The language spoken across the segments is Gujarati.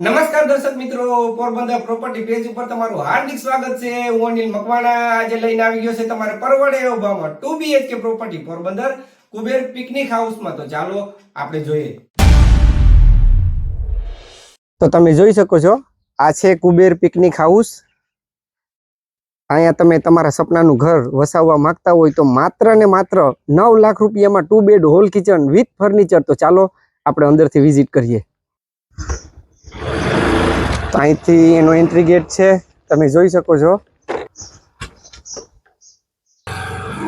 નમસ્કાર દર્શક મિત્રો, પોરબંદર પ્રોપર્ટી પેજ ઉપર તમારું હાર્દિક સ્વાગત છે. હું અનિલ મકવાણા, આજે લઈને આવી ગયો છે તમારે પરવડે એવો ભાવમાં two BHK property Porbandar Kuber picnic હાઉસમાં તો ચાલો, આપણે જોઈએ. તો તમે જોઈ શકો છો, આ છે કુબેર પિકનિક હાઉસ અહીંયા તમે તમારા સપનાનું ઘર વસાવવા માંગતા હોય તો માત્ર ને માત્ર નવ લાખ રૂપિયામાં two bed hall kitchen with furniture તો ચાલો, આપણે અંદરથી વિઝિટ કરીએ. તો અહીંથી એનો એન્ટ્રી ગેટ છે. તમે જોઈ શકો છો.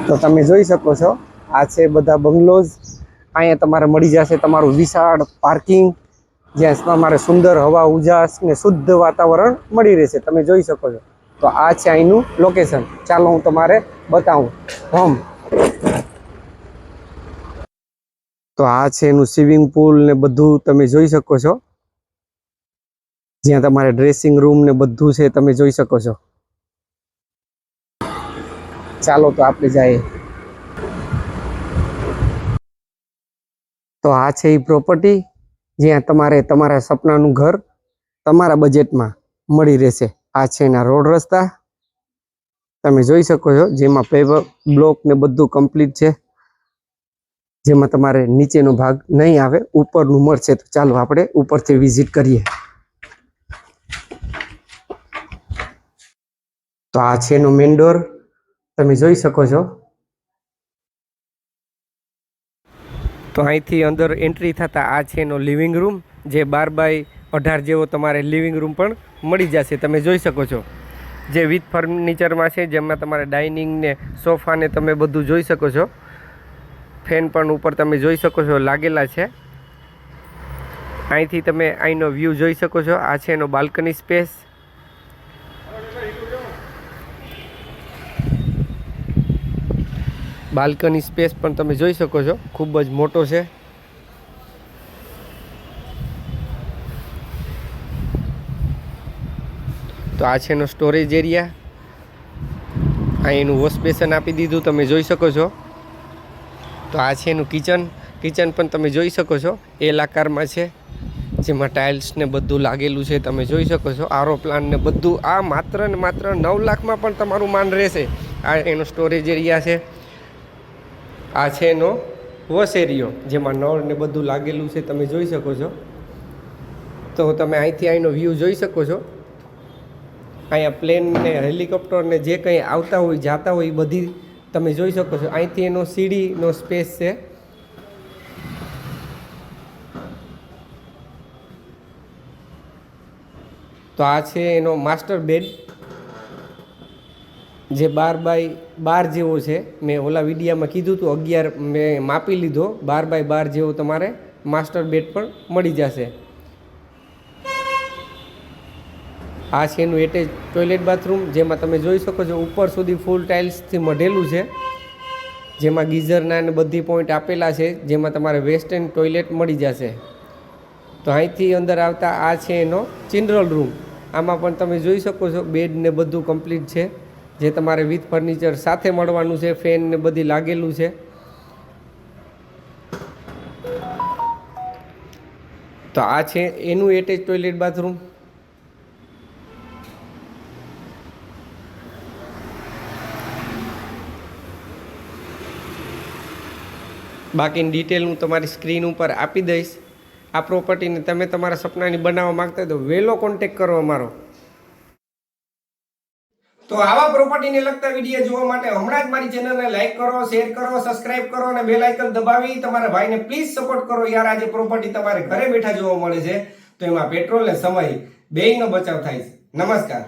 તો તમે જોઈ શકો છો, આ છે બધા બંગલોઝ. અહીંયા તમારે મળી જશે તમારું વિશાળ પાર્કિંગ જ્યાં તમારે સુંદર હવા, ઉજાસ ને શુદ્ધ વાતાવરણ મળી રહેશે. તમે જોઈ શકો છો. તો આ છે અહીંનું લોકેશન ચાલો હું તમારે બતાવું. હોમ. તો આ છે એનું સ્વિમિંગ પુલ ને બધું તમે જોઈ શકો છો. જ્યાં તમારે ડ્રેસિંગ રૂમ ને બધું છે, તમે જોઈ શકો છો. ચાલો તો આપણે જઈએ. તો આ છે એ પ્રોપર્ટી જ્યાં તમારે તમારા સપનાનું ઘર તમારા બજેટમાં મળી રહેશે. આ છે એના રોડ રસ્તા. તમે જોઈ શકો છો, જેમાં પેપર બ્લોક ને બધું કમ્પ્લીટ છે. જેમાં તમારે નીચેનો ભાગ નહીં આવે, ઉપરનું મળશે. તો ચાલો આપણે ઉપરથી વિઝિટ કરીએ. તો આ છે એનો મેન ડોર તમે જોઈ શકો છો. તો અહીંથી અંદર એન્ટ્રી થતાં આ છે એનો લિવિંગ રૂમ જે બાર બાય અઢાર જેવો તમારે લિવિંગ રૂમ પણ મળી જશે. તમે જોઈ શકો છો. જે વિથ ફર્નિચરમાં છે, જેમાં તમારે ડાઇનિંગ ને સોફાને તમે બધું જોઈ શકો છો. ફેન પણ ઉપર તમે જોઈ શકો છો, લાગેલા છે. અહીંથી તમે અહીંનો વ્યૂ જોઈ શકો છો. આ છે એનો બાલ્કની સ્પેસ બાલ્કની સ્પેસ પણ તમે જોઈ શકો છો. ખૂબ જ મોટો છે. તો આ છે એનો સ્ટોરેજ એરિયા આ એનું વોશ બેસન આપી દીધું, તમે જોઈ શકો છો. તો આ છે એનું કિચન કિચન પણ તમે જોઈ શકો છો. એલ આકારમાં છે. જેમાં ટાઇલ્સ ને બધું લાગેલું છે, તમે જોઈ શકો છો. આરો પ્લાન ને બધું આ માત્ર ને માત્ર નવ લાખમાં પણ તમારું માન રહેશે. આ એનો સ્ટોરેજ એરિયા છે. આ છે એનો વસેરીઓ, જેમાં નળ ને બધું લાગેલું છે, તમે જોઈ શકો છો. તો તમે અહીંથી અહીંનો વ્યૂ જોઈ શકો છો. અહીંયા પ્લેન ને હેલિકોપ્ટર ને જે કંઈ આવતા હોય, જાતા હોય, એ બધી તમે જોઈ શકો છો. અહીંથી એનો સીડીનો સ્પેસ છે. તો આ છે એનો માસ્ટર બેડ જે બાર બાય બાર જેવો છે, મેં ઓલા વિડીયામાં કીધું હતું અગિયાર મેં માપી લીધો, બાર બાય બાર જેવો તમારે માસ્ટર બેડ પણ મળી જશે. આ છે એનું એટેચ ટોયલેટ બાથરૂમ જેમાં તમે જોઈ શકો છો, ઉપર સુધી ફૂલ ટાઇલ્સથી મઢેલું છે. જેમાં ગીઝરના ને બધી પોઈન્ટ આપેલા છે, જેમાં તમારે વેસ્ટર્ન ટોયલેટ મળી જશે. તો અહીંથી અંદર આવતા આ છે એનો ચિલ્ડ્રન રૂમ આમાં પણ તમે જોઈ શકો છો બેડ ને બધું કમ્પ્લીટ છે. જે તમારે વિથ ફર્નિચર સાથે મળવાનું છે, ફેન ને બધી લાગેલું છે. તો આ છે એનું એટેચ ટોયલેટ બાથરૂમ બાકીની ડિટેલ હું તમારી સ્ક્રીન ઉપર આપી દઈશ. આ પ્રોપર્ટીને તમે તમારા સપનાની બનાવવા માંગતા હોય તો વહેલો કોન્ટેક કરો અમારો. તો આવા પ્રોપર્ટીને લગતા વીડિયો જોવા માટે હમણાં જ મારી ચેનલને લાઈક કરો શેર કરો સબસ્ક્રાઇબ કરો અને બેલ આઇકન દબાવી. તમારા ભાઈને પ્લીઝ સપોર્ટ કરો. યાર, આજે પ્રોપર્ટી તમારે ઘરે બેઠા જોવા મળે છે. તો એમાં પેટ્રોલ ને સમય, બેયનો બચાવ થાય છે. નમસ્કાર.